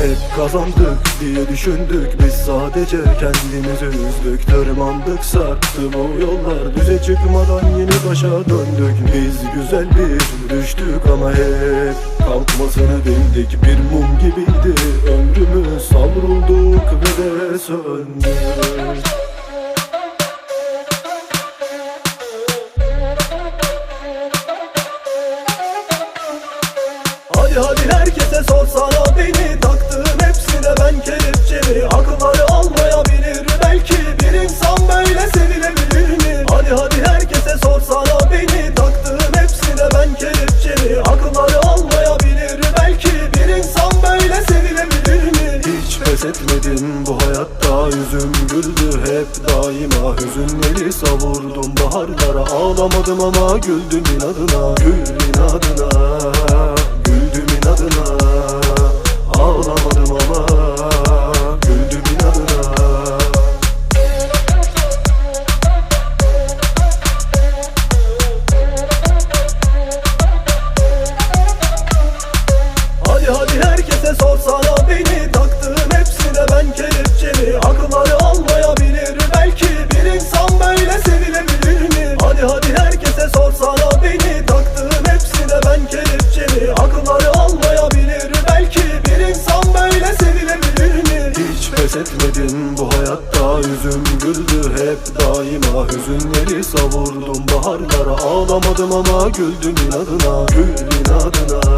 Hep kazandık diye düşündük. Biz sadece kendimizi üzdük. Tırmandık sarktı bu yollar Düze çıkmadan yeni başa döndük. Biz güzel bir düştük ama hep Kalkmasını bildik. Bir mum gibiydi. Ömrümüz savrulduk ve de söndük Hadi herkese sorsana beni ben kelepçemi Akılları almayabilir belki Bir insan böyle sevilebilir mi? Hadi hadi herkese sorsana beni. Taktığım hepsine ben kelepçemi Akılları almayabilir belki Bir insan böyle sevilebilir mi? Hiç pes etmedim bu hayatta. Yüzüm güldü hep daima. Hüzünleri savurdum baharlara. Ağlamadım ama güldüm inadına Gül inadına pes etmedim bu hayatta. Yüzüm güldü hep daima. Hüzünleri savurdum baharlara. Ağlamadım ama güldüm inadına Gül inadına